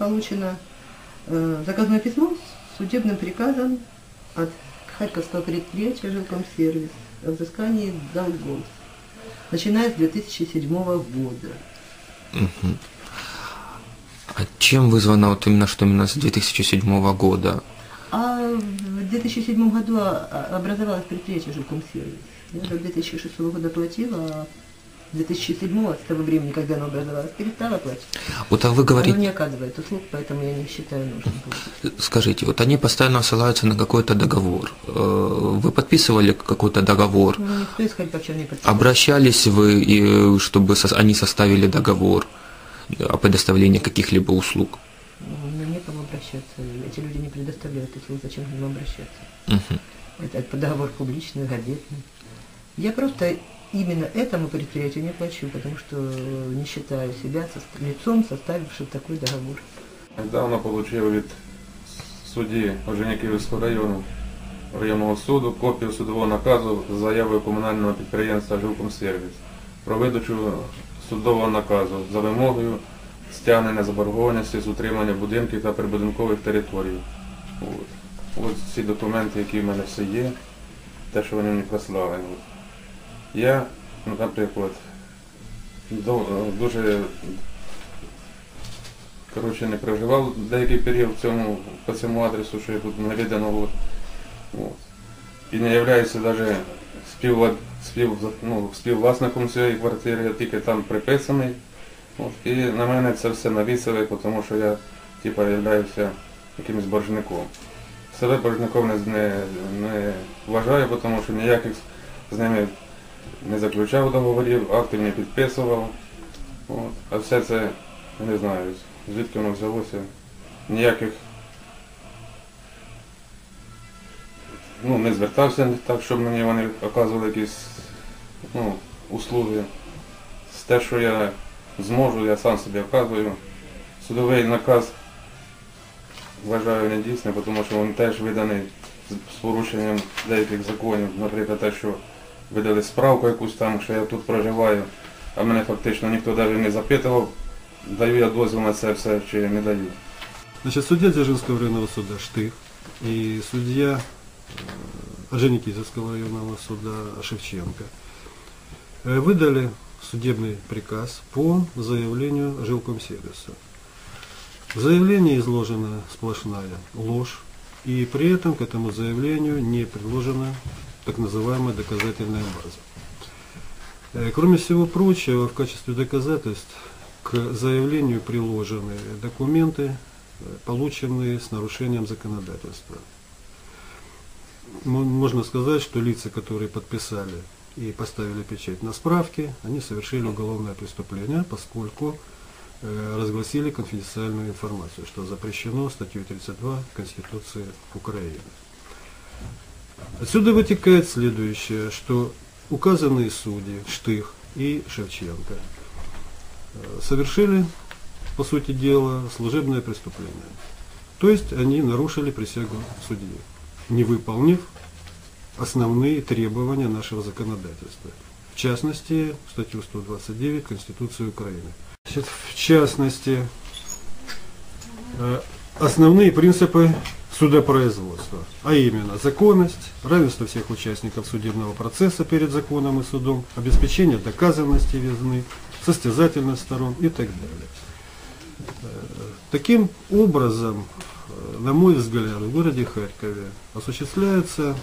получено э, заказное письмо с судебным приказом от Харьковского предприятия «Жилкомсервис» о взыскании долгов, начиная с 2007 года. Мгм. А чем вызвано вот именно, что именно с 2007 года? А в 2007 году а, образовалось предприятие «Жилкомсервис». Я до 2006 года платила, а 2007 с того времени, когда оно образовалось, перестала платить. Вот а вы говорите, не оказывает услуг, поэтому я не считаю нужным платить. скажите, вот они постоянно ссылаются на какой-то договор. Э, Вы подписывали какой-то договор? Ну, никто из Харьковчан не. Обращались вы, и, чтобы они составили договор о предоставлении каких-либо услуг? Ну, некому обращаться. Эти люди не предоставляют услуг, зачем к ним обращаться? Мгм. Это, это договор публичный, газетный. Я просто именно этому предприятию не плачу, потому что не считаю себя лицом, составившим такой договор. Недавно отримав від судді Оженяківського району районного суду копію судового наказу з заявою комунального підприємства Жилкомсервіс про видачу судового наказу за вимогою стягнення заборгованості з утримання будинків та прибудинкових територій. Ось ці документи, які в мене все є, те, що вони мені прислали. Я, наприклад, дуже коротше, не проживав деякий період цьому, по цьому адресу, що я тут наведено. От. І не являюся навіть співвла- спів, ну, співвласником цієї квартири, я тільки там приписаний. От. І на мене це все навісили, тому що я типа являюся якимось боржником. Себе боржником не, не, не вважаю, тому що ніяких з ними не заключав договорів, актів не підписував. От. А все це, не знаю, звідки воно взялося. Ніяких ну, не звертався так, щоб мені вони оказували якісь ну, услуги. З те, що я зможу, я сам собі оказую. Судовий наказ вважаю недійсним, тому що він теж виданий з порушенням деяких законів. Наприклад, те, що видали справку якусь там, що я тут проживаю, а мене фактично ніхто навіть не запитував, даю я дозвіл на це все чи не даю. Значит, судья Дзержинского районного суда Штых и судья э, Орджоникидзевского районного суда Шевченко э, выдали судебный приказ по заявлению жилкомсервиса. В заявлении изложена сплошная ложь, и при этом к этому заявлению не приложена так называемая доказательная база. Э, Кроме всего прочего, в качестве доказательств к заявлению приложены документы, э, полученные с нарушением законодательства. Мо- Можно сказать, что лица, которые подписали и поставили печать на справки, они совершили уголовное преступление, поскольку э, разгласили конфиденциальную информацию, что запрещено статьей 32 Конституции Украины. Отсюда вытекает следующее, что указанные судьи Штых и Шевченко э, совершили, по сути дела, служебное преступление. То есть они нарушили присягу судьи, не выполнив основные требования нашего законодательства. В частности, статью 129 Конституции Украины. Значит, в частности, э, основные принципы судопроизводства, а именно законность, равенство всех участников судебного процесса перед законом и судом, обеспечение доказанности вины, состязательность сторон и так далее. Э, Таким образом, э, на мой взгляд, в городе Харькове осуществляется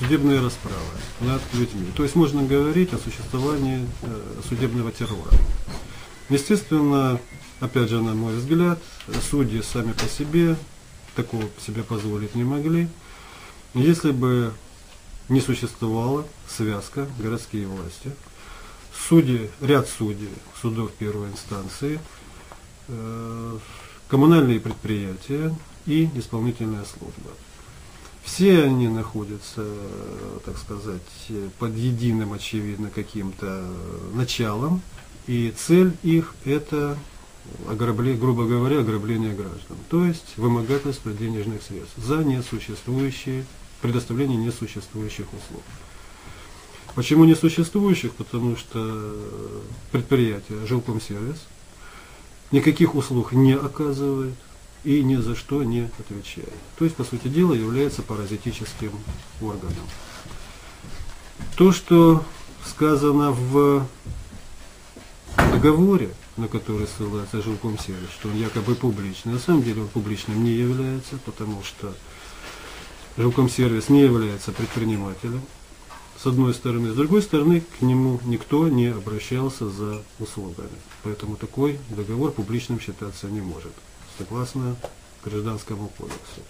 судебная расправа над людьми. То есть можно говорить о существовании э, судебного террора. Естественно, опять же, на мой взгляд, судьи сами по себе такого себе позволить не могли. Если бы не существовала связка городские власти, судьи, ряд судей судов первой инстанции, э, коммунальные предприятия и исполнительная служба. Все они находятся, так сказать, под единым, очевидно, каким-то э, началом, и цель их это ограбление, грубо говоря, ограбление граждан, то есть вымогательство денежных средств за несуществующие, предоставление несуществующих услуг. Почему несуществующих? Потому что предприятие Жилкомсервис никаких услуг не оказывает и ни за что не отвечает. То есть, по сути дела, является паразитическим органом. То, что сказано в договоре, на который ссылается жилком сервис, что он якобы публичный, на самом деле он публичным не является, потому что жилком сервис не является предпринимателем, с одной стороны. С другой стороны, к нему никто не обращался за услугами. Поэтому такой договор публичным считаться не может, согласно Гражданскому кодексу.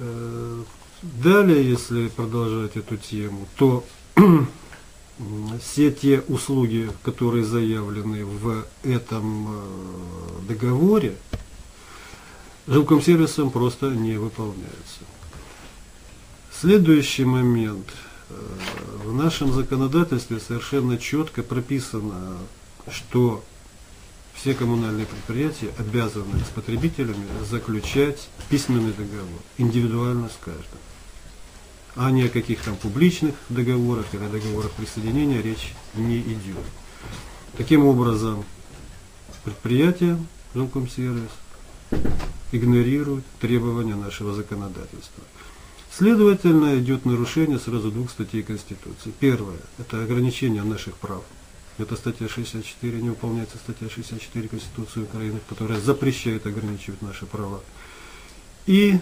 Э, Далее, если продолжать эту тему, то все те услуги, которые заявлены в этом э, договоре, жилкомсервисом просто не выполняются. Следующий момент. Э, в нашем законодательстве совершенно четко прописано, что все коммунальные предприятия обязаны с потребителями заключать письменный договор, индивидуально с каждым а ни о каких там публичных договорах или договорах присоединения речь не идет. Таким образом, предприятие жилкомсервис игнорирует требования нашего законодательства. Следовательно, идет нарушение сразу двух статей Конституции. Первое – это ограничение наших прав. Это статья 64, не выполняется статья 64 Конституции Украины, которая запрещает ограничивать наши права. И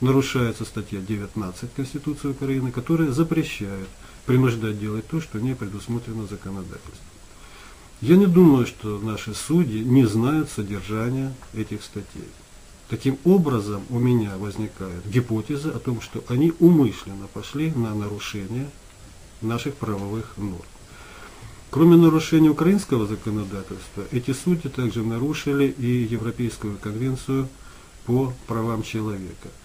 нарушается статья 19 Конституции Украины, которая запрещает принуждать делать то, что не предусмотрено законодательством. Я не думаю, что наши судьи не знают содержания этих статей. Таким образом, у меня возникает гипотеза о том, что они умышленно пошли на нарушение наших правовых норм. Кроме нарушения украинского законодательства, эти судьи также нарушили и Европейскую конвенцию по правам человека –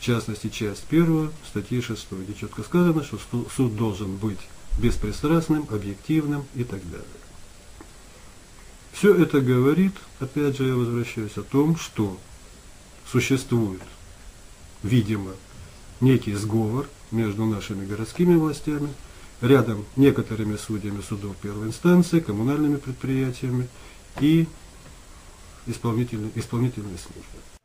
в частности, часть 1 статьи 6, где четко сказано, что суд должен быть беспристрастным, объективным и так далее. Все это говорит, опять же я возвращаюсь, о том, что существует, видимо, некий сговор между нашими городскими властями, рядом некоторыми судьями судов первой инстанции, коммунальными предприятиями и исполнительной, исполнительной службой.